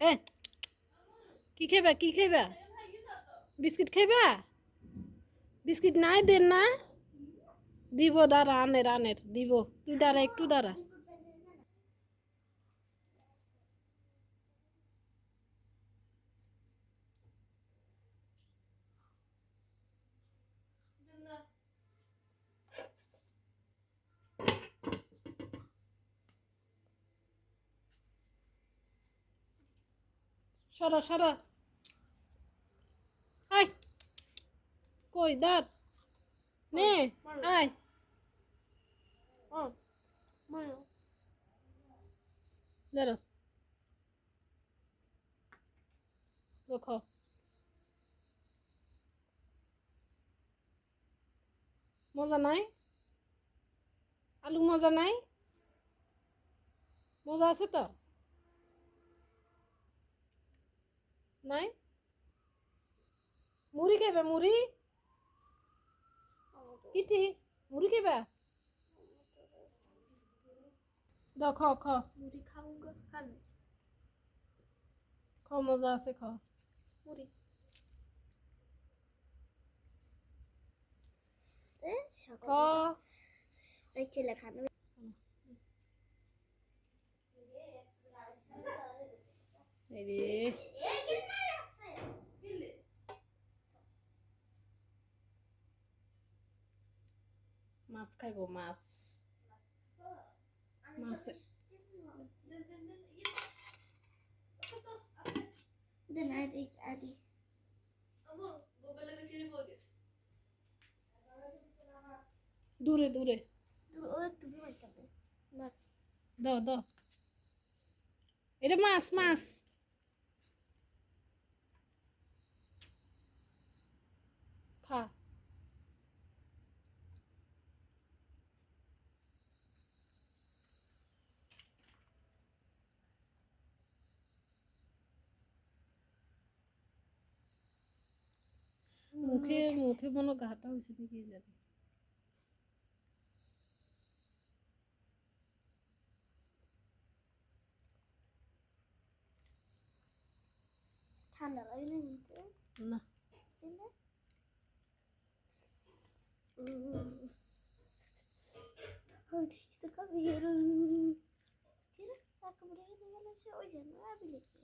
এ, কি খাইবা কি খাইবা? বিস্কিট খাইবা? বিস্কিট নাই দেন না। দিব দাঁড়া আনের আনের দিব। তুই দাঁড়া, একটু দাঁড়া। সরা সরা। আয়। কই, দাঁড়। নে, আয়। দাঁড়া। দেখো মজা নাই? আলু মজা নাই? মজা আছে তো? নাই? মুড়ি খাইবা মুড়ি? কিটি মুড়ি খাইবা? দাও খ খ। মুড়ি খাऊंगा খান খ মজা আছে খ। মুড়ি। খ। ছেলে খাবে। এই রে। মাছ খাইব মাছ মাছ দেন আদি আদি দূরে দূরে না দাও দাও এটা মাছ মাছ খা মুখে মুখে মনে ঘাটা হয়েছে নাকি জানি ঠান্ডা লাগে না নিতে না। তো কবে এরকম রেখে গেলে ওই জন্য আমি লিখি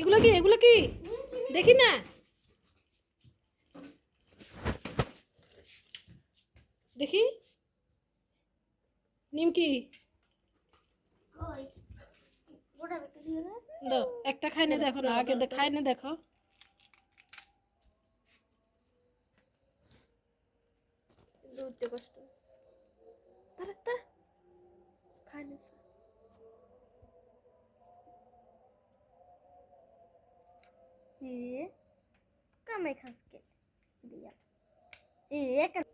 এগুলো কি এগুলো কি? দেখি না। দেখি। নিমকি ওটা বেটা না একটা দেখো না, আগে দে- খাইনে দেখো। দুধতে কষ্ট। Kami kasket. Iya kan.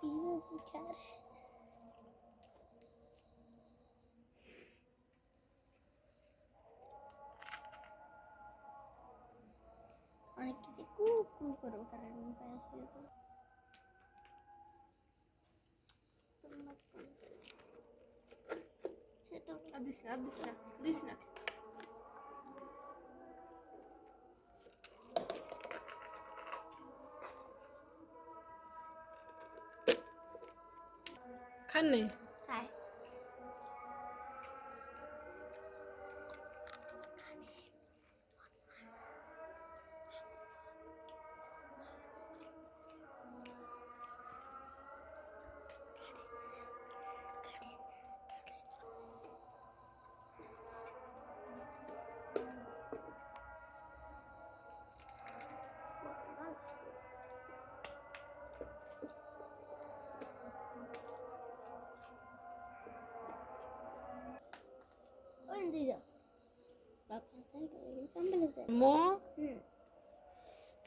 Ini bukan. অনেক কিছু কু কু সেটা আর দিস না আর দিস না মো? হুম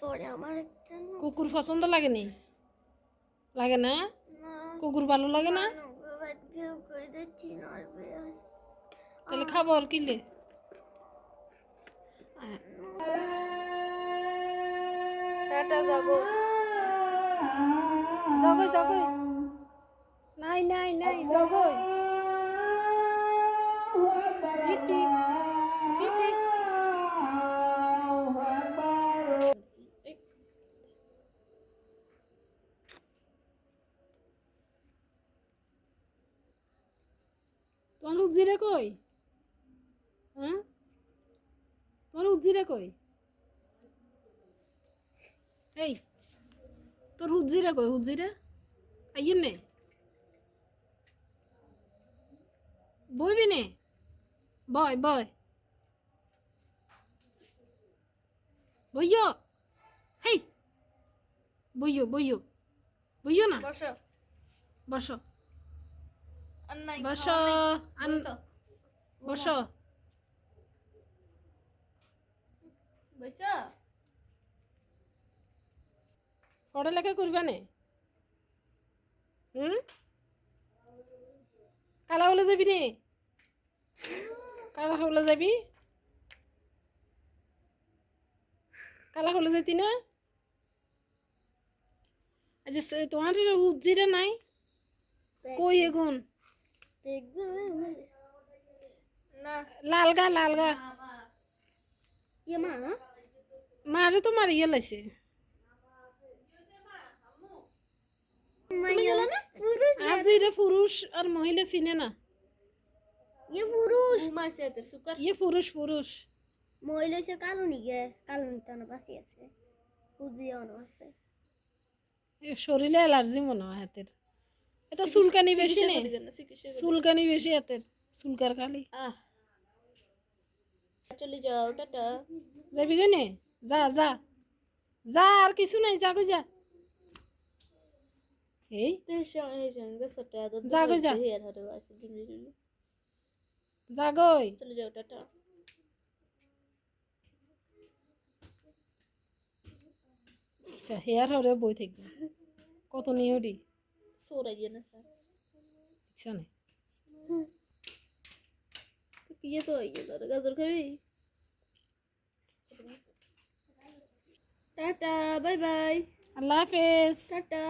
পরে আমার একটা ন- কুকুর পছন্দ লাগেনি? লাগে না? না। কুকুর ভালো লাগে না? তাহলে খাবার কিলে টাটা জগৎ জগই জগই। নাই নাই নাই জগই। Kitty Kitty. উজিরে কই? হ্যাঁ তোমার উজিরে কই? এই তোর হুজিরে কই? হুজিরে আইয়ে নে। বইবি নে। বয় বয়। বইয়। হেই। বইয় বইয়। বইয় না? বসো। বসো। বসো বসো বসো পড়ালেখা করবা নে? হুম? কালা হলে যাবি নে? কালা হলে যাবি? কালা হলে যেতি না? আচ্ছা তোমার উজ্জিরে নাই? কই এগুন? লাল গা লাল গা। ইয়ে মা? মারে তো মারিয়ে লাইছে। আজ এটা পুরুষ আর মহিলা চিনে না। ইয়ে ইয়ে পুরুষ পুরুষ। মহিলা সে কালো নিগে কালো নিতে না বাসি আছে। কুজিয়ে অন আছে এ শরীরে অ্যালার্জি মনে হয় হাতের। এটা চুলকানি বেশি নেই চুলকানি বেশি হাতের চুলকার খালি চলে যাও টাটা। যাবি কেনে? যা যা। যা আর কিছু নাই যা গো যা। এই। যা গো যা। যা গই চলে যাও টাটা। আচ্ছা হেয়ার হরে বই থাকবে। কত নিয়রি সোরা গিয়ে না স্যার ইচ্ছা নেই ইয়ে তো ইয়ে ধরে গাজর খাবি টাটা বাই বাই আল্লাহ হাফেজ টাটা